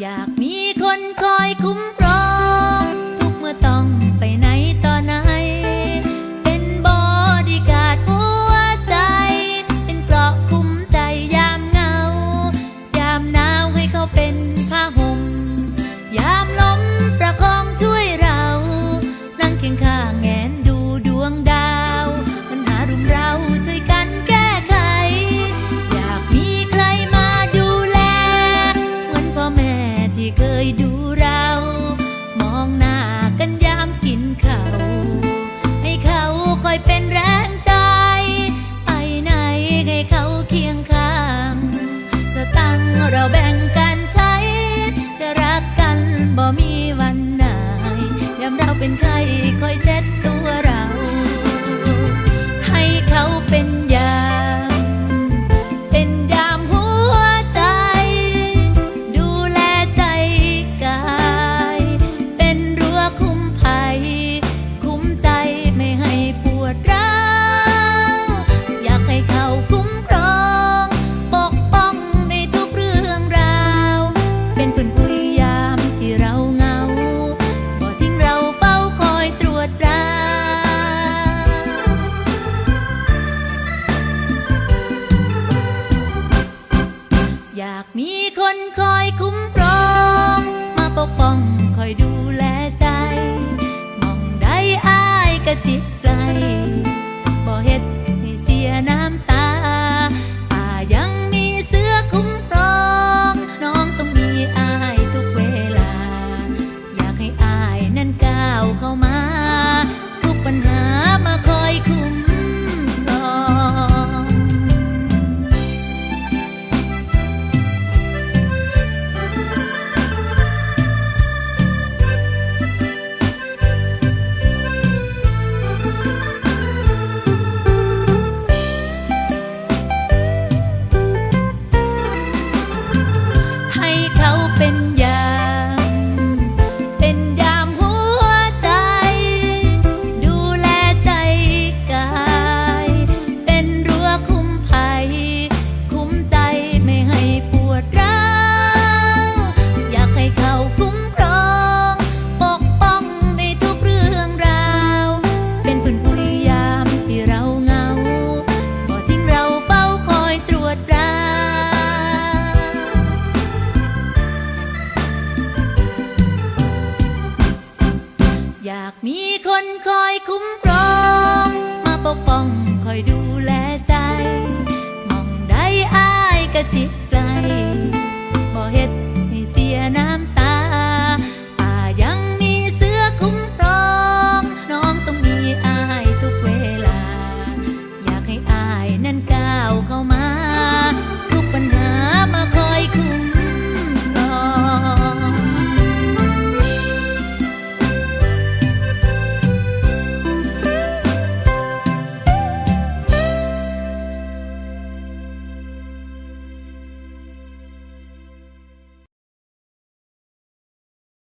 อยากมีคนคอยคุ้ม เป็นปืนปุ้ยากมีคนคอยคุ้มครอง มาปกป้องคอยดูแลใจ มองได้อายกะจิต